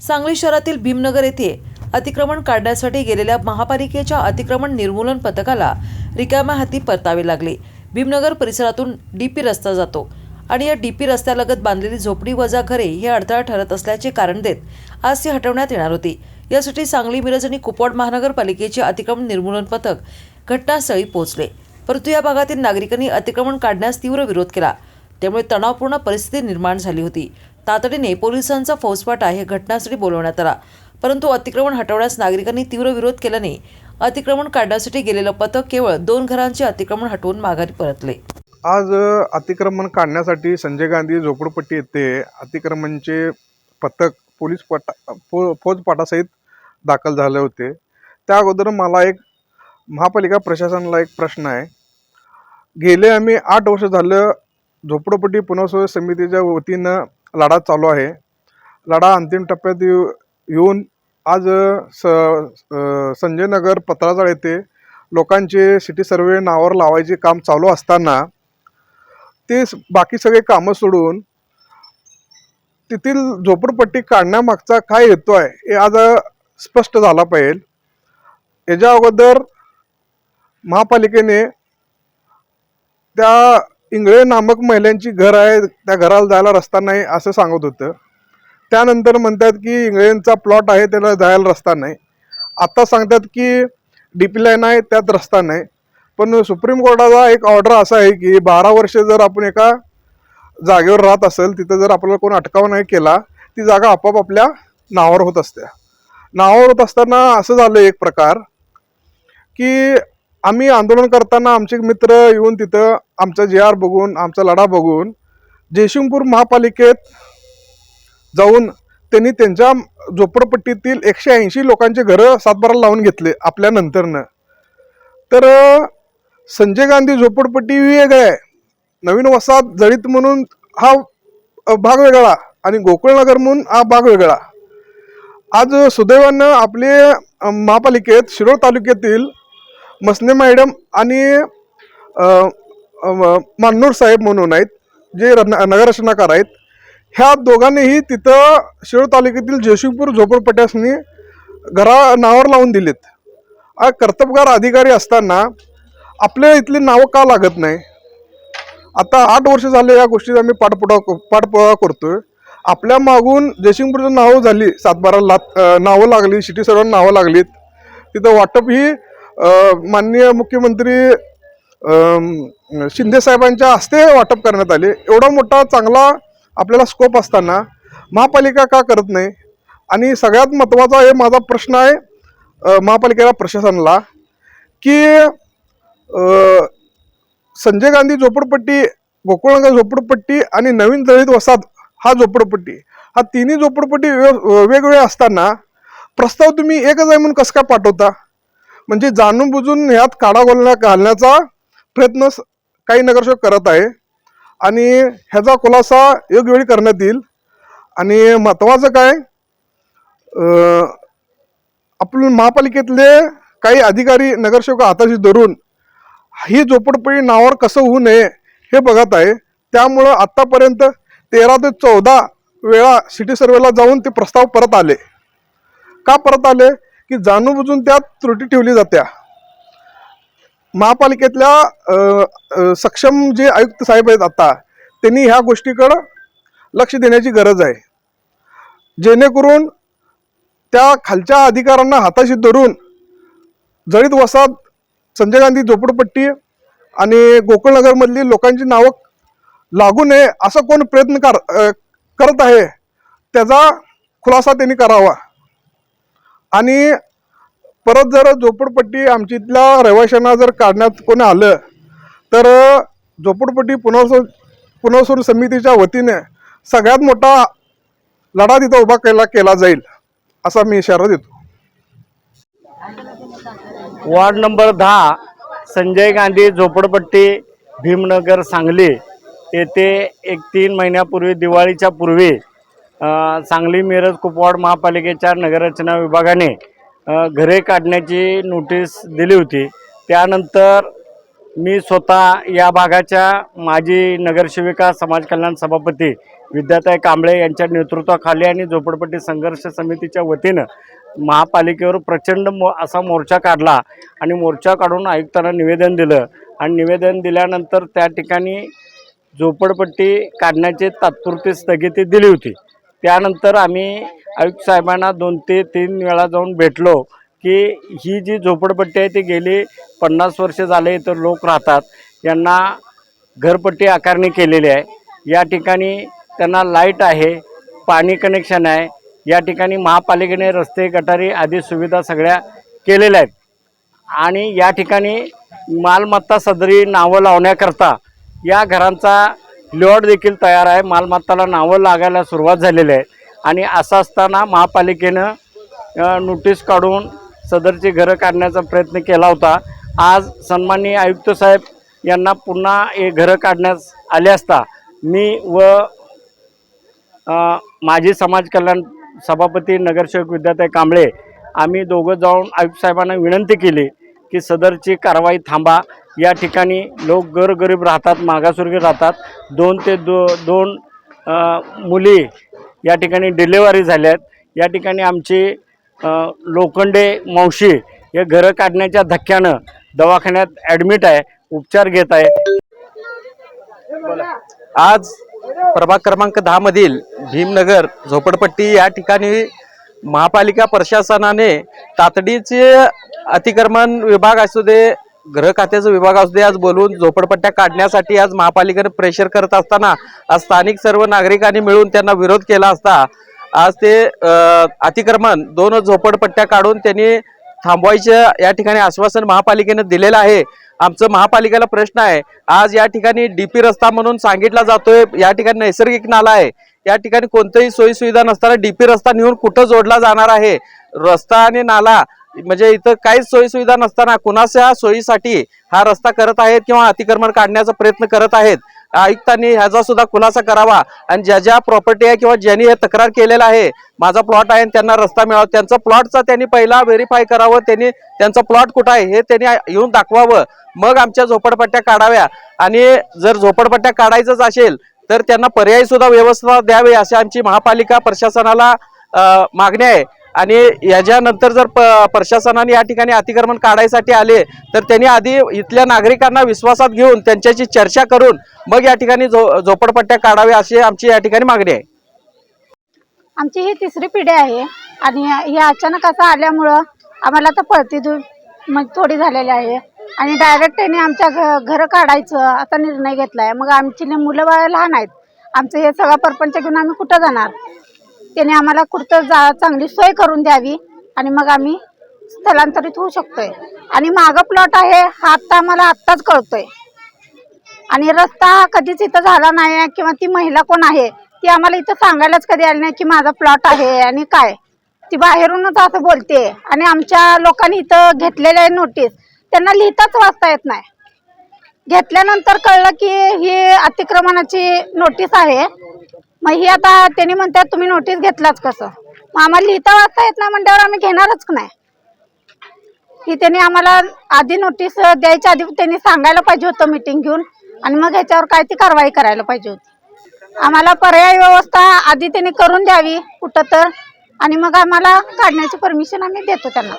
सांगली शहरातील भीमनगर येथे अतिक्रमण काढण्यासाठी गेलेल्या महापालिकेच्या अतिक्रमण निर्मूलन पथकाला रिकाम्या हाती परतावे लागले. भीमनगर परिसरातून डीपी रस्ता जातो आणि या डीपी रस्त्यालगत बांधलेली झोपडी वजा घरे हे अडथळा ठरत असल्याचे कारण देत आज ती हटवण्यात येणार होती. यासाठी सांगली मिरज आणि कुपवाड महानगरपालिकेचे अतिक्रमण निर्मूलन पथक घटनास्थळी पोहोचले. परंतु या भागातील नागरिकांनी अतिक्रमण काढण्यास तीव्र विरोध केला. त्यामुळे तणावपूर्ण परिस्थिती निर्माण झाली होती. तातडीने पोलिसांचा फौजफाटा हे घटनास्थळी बोलवण्यात आला. परंतु अतिक्रमण हटवण्यास नागरिकांनी तीव्र विरोध केल्याने अतिक्रमण काढण्यासाठी गेलेलं पथक केवळ दोन घरांचे अतिक्रमण हटवून माघारी परतले. आज अतिक्रमण काढण्यासाठी संजय गांधी झोपडपट्टी येथे अतिक्रमणचे पथक पोलीस पटा फो फौजपाटासहित दाखल झाले होते. त्या अगोदर मला एक महापालिका प्रशासनाला एक प्रश्न आहे. गेले आम्ही आठ वर्ष झालं झोपडपट्टी पुनर्वसन समितीच्या वतीनं लढा चालू आहे. लढा अंतिम टप्प्यात येऊ येऊन आज स संजय नगर पत्राचाळ येथे लोकांचे सिटी सर्वे नावावर लावायचे काम चालू असताना ते स- बाकी सगळे कामं सोडून तेथील झोपडपट्टी काढण्यामागचा काय हेतू आहे हे आज स्पष्ट झाला पाहिजे. याच्या अगोदर महापालिकेने त्या इंगळे नामक महिलांची घर आहे त्या घराला जायला रस्ता नाही असं सांगत होतं. त्यानंतर म्हणतात की इंगळेंचा प्लॉट आहे त्याला जायला रस्ता नाही. आत्ता सांगतात की डी पी लाईन आहे त्यात रस्ता नाही. पण सुप्रीम कोर्टाचा एक ऑर्डर असा आहे की बारा वर्ष जर आपण एका जागेवर राहत असेल तिथं जर आपल्याला कोण अटकाव नाही केला ती जागा आपोआप आपल्या नावावर होत असते. नावावर होत असताना असं झालं एक प्रकार की आम्ही आंदोलन करताना आमचे मित्र येऊन तिथं आमचा जे आर बघून आमचा लढा बघून जयसिंगपूर महापालिकेत जाऊन त्यांनी त्यांच्या झोपडपट्टीतील एकशे ऐंशी लोकांचे घरं सातबारा लावून घेतले आपल्या नंतरनं. तर संजय गांधी झोपडपट्टी वेगळं आहे. नवीन वसाहत जळीत म्हणून हा भाग वेगळा आणि गोकुळनगर म्हणून हा भाग वेगळा. आज सुदैवानं आपले महापालिकेत शिरोळ तालुक्यातील मसने मॅडम आणि मान्नूर साहेब म्हणून आहेत जे रत्न- नगररचनाकार आहेत ह्या दोघांनीही तिथं शिरोळ तालुक्यातील जयसिंगपूर झोपडपट्ट्यासनी घरा नावावर लावून दिलेत. आ कर्तबगार अधिकारी असताना आपल्या इथली नावं का लागत नाही? आता आठ वर्ष झाले या गोष्टीचा आम्ही पाठपुरावा पाठपुरावा करतोय. आपल्या मागून जयसिंगपूरचं नावं झाली सातबारा लात नावं लागली सिटी सर्वांना नावं लागलीत. तिथं वाटप ही माननीय मुख्यमंत्री शिंदे साहेबांच्या हस्ते वाटप करण्यात आले. एवढा मोठा चांगला आपल्याला स्कोप असताना महापालिका का करत नाही? आणि सगळ्यात महत्त्वाचा हे माझा प्रश्न आहे महापालिकेला प्रशासनाला की संजय गांधी झोपडपट्टी गोकुळनगर झोपडपट्टी आणि नवीन दलित वसाहत हा झोपडपट्टी हा तिन्ही झोपडपट्टी वे- वेगवेगळे असताना प्रस्ताव तुम्ही एकच आहे म्हणून कसं काय पाठवता? म्हणजे जाणून बुजून ह्यात काडा घालण्या घालण्याचा प्रयत्न काही नगरसेवक करत आहे. आणि ह्याचा खुलासा योग्य वेळी करण्यात येईल. आणि महत्त्वाचं काय? आपण महापालिकेतले काही अधिकारी नगरसेवक हाताशी धरून ही झोपडपट्टी नावावर कसं होऊ नये हे बघत आहे. त्यामुळं आत्तापर्यंत तेरा ते चौदा वेळा सिटी सर्वेला जाऊन ते प्रस्ताव परत आले. का परत आले? की जाणून बुजून त्यात त्रुटी ठेवली जात्या. महापालिकेतल्या सक्षम जे आयुक्त साहेब आहेत आता त्यांनी ह्या गोष्टीकडं लक्ष देण्याची गरज आहे. जेणेकरून त्या खालच्या अधिकाऱ्यांना हाताशी धरून जळीत वसाहत संजय गांधी झोपडपट्टी आणि गोकुळनगरमधली लोकांची नावं लागू नये असा कोण प्रयत्न कर करत आहे त्याचा खुलासा त्यांनी करावा. आणि परत जर झोपडपट्टी आमची इथल्या रहिवाशांना जर काढण्यात कोणी आलं तर झोपडपट्टी पुनर्सन पुनर्सन समितीच्या वतीने सगळ्यात मोठा लढा तिथं उभा केला केला जाईल असा मी इशारा देतो. वार्ड नंबर दहा संजय गांधी झोपडपट्टी भीमनगर सांगली येथे एक तीन महिन्यापूर्वी दिवाळीच्या पूर्वी सांगली मिरज कुपवाड महापालिकेच्या नगररचना विभागाने घरे काढण्याची नोटीस दिली होती. त्यानंतर मी स्वतः या भागाच्या माजी नगरसेविका समाज कल्याण सभापती विद्याताई कांबळे यांच्या नेतृत्वाखाली आणि झोपडपट्टी संघर्ष समितीच्या वतीनं महापालिकेवर प्रचंड मो असा मोर्चा काढला आणि मोर्चा काढून आयुक्तांना निवेदन दिलं. आणि निवेदन दिल्यानंतर त्या ठिकाणी झोपडपट्टी काढण्याची तात्पुरती स्थगिती दिली होती. त्यानंतर आम्ही आयुक्त साहेबांना दोन ते तीन वेळा जाऊन भेटलो की ही जी झोपडपट्टी आहे ती गेली पन्नास वर्ष झाले तर लोक राहतात. यांना घरपट्टी आकारणी केलेली आहे. या ठिकाणी त्यांना लाइट आहे पाणी कनेक्शन आहे. या ठिकाणी महापालिकेने रस्ते गटारी आदी सुविधा सगळ्या केलेल्या आहेत. आणि या ठिकाणी मालमत्ता सदरी नावं लावण्याकरता या घरांचा लॉट देखील तयार आहे. मालमत्ताला नावं लागायला सुरुवात झालेली आहे. आणि असं असताना महापालिकेनं नोटीस काढून सदरची घरं काढण्याचा प्रयत्न केला होता. आज सन्माननीय आयुक्त साहेब यांना पुन्हा हे घरं काढण्यास आले असता मी व अ, माजी समाज कल्याण सभापती नगरसेवक विद्यार्थी कांबळे आम्ही दोघं जाऊन आयुक्त साहेबांना विनंती केली की सदरची कारवाई थांबा. या ठिकाणी लोक गरगरीब राहतात मागासवर्गीय राहतात. दोन ते दो दोन मुली या ठिकाणी डिलेवरी झाल्या आहेत या ठिकाणी आमची लोखंडे मावशी हे घरं काढण्याच्या धक्क्यानं दवाखान्यात ॲडमिट आहे उपचार घेत आहे. आज प्रभाग क्रमांक दहामधील भीमनगर झोपडपट्टी या ठिकाणी महापालिका प्रशासनाने तातडीचे अतिक्रमण विभाग असू दे गृह खात्याचा विभाग असू दे आज बोलून झोपडपट्ट्या काढण्यासाठी आज महापालिकेने प्रेशर करत असताना आज स्थानिक सर्व नागरिकांनी मिळून त्यांना विरोध केला असता आज ते अतिक्रमण दोन झोपडपट्ट्या काढून त्यांनी थांबवायचं या ठिकाणी आश्वासन महापालिकेनं दिलेलं आहे. आमचं महापालिकेला प्रश्न आहे आज या ठिकाणी डीपी रस्ता म्हणून सांगितला जातोय या ठिकाणी नैसर्गिक नाला आहे. या ठिकाणी कोणतंही सोयी सुविधा नसताना डीपी रस्ता नेऊन कुठं जोडला जाणार आहे? रस्ता आणि नाला म्हणजे इथं काहीच सोयीसुविधा नसताना कुणाच्या सोयीसाठी हा रस्ता करत आहेत किंवा अतिक्रमण काढण्याचा प्रयत्न करत आहेत? आयुक्तांनी ह्याचा सुद्धा खुलासा करावा. आणि ज्या ज्या प्रॉपर्टी आहे किंवा ज्यांनी हे तक्रार केलेला आहे माझा प्लॉट आहे आणि त्यांना रस्ता मिळावा. त्यांचा प्लॉटचा त्यांनी पहिला व्हेरीफाय करावं. त्यांनी त्यांचा प्लॉट कुठं आहे हे त्यांनी येऊन दाखवावं. मग आमच्या झोपडपट्ट्या काढाव्या. आणि जर झोपडपट्ट्या काढायचंच असेल तर त्यांना पर्यायी सुद्धा व्यवस्था द्यावी अशी आमची महापालिका प्रशासनाला मागणी आहे. आणि याच्यानंतर जर प- प्रशासनाने या ठिकाणी अतिक्रमण काढायसाठी आले तर त्यांनी आधी इथल्या नागरिकांना विश्वासात घेऊन त्यांच्याशी चर्चा करून मग या ठिकाणी झो झोपडपट्ट्या काढाव्या अशी आमची या ठिकाणी मागणी आहे. आमची ही तिसरी पिढी आहे आणि हे अचानक असं आल्यामुळं आम्हाला तर पळती दूर म्हणजे थोडी झालेली आहे. आणि डायरेक्ट त्यांनी आमच्या घ घरं काढायचं असा निर्णय घेतला आहे मग आमची मुलं बाळ लहान आहेत. आमचं हे सगळं परपंच घेऊन आम्ही कुठं जाणार? त्याने आम्हाला कुठं जा चांगली सोय करून द्यावी आणि मग आम्ही स्थलांतरित होऊ शकतोय. आणि मागं प्लॉट आहे हा आत्ता आम्हाला आत्ताच कळतोय. आणि रस्ता हा कधीच इथं झाला नाही किंवा ती महिला कोण आहे ती आम्हाला इथं सांगायलाच कधी आली नाही की माझा प्लॉट आहे आणि काय. ती बाहेरूनच असं बोलते आणि आमच्या लोकांनी इथं घेतलेलं आहे नोटीस त्यांना लिहिताच वाचता येत नाही. घेतल्यानंतर कळलं की ही अतिक्रमणाची नोटीस आहे. मग ही आता त्यांनी म्हणतात तुम्ही नोटीस घेतलाच कसं? मग आम्हाला लिहिता वाचता येत नाही म्हणल्यावर आम्ही घेणारच नाही. ही त्यांनी आम्हाला आधी नोटीस द्यायच्या आधी त्यांनी सांगायला पाहिजे होतं मीटिंग घेऊन आणि मग ह्याच्यावर काय ती कारवाई करायला पाहिजे होती. आम्हाला पर्याय व्यवस्था आधी त्यांनी करून द्यावी कुठं तर आणि मग आम्हाला काढण्याची परमिशन आम्ही देतो त्यांना.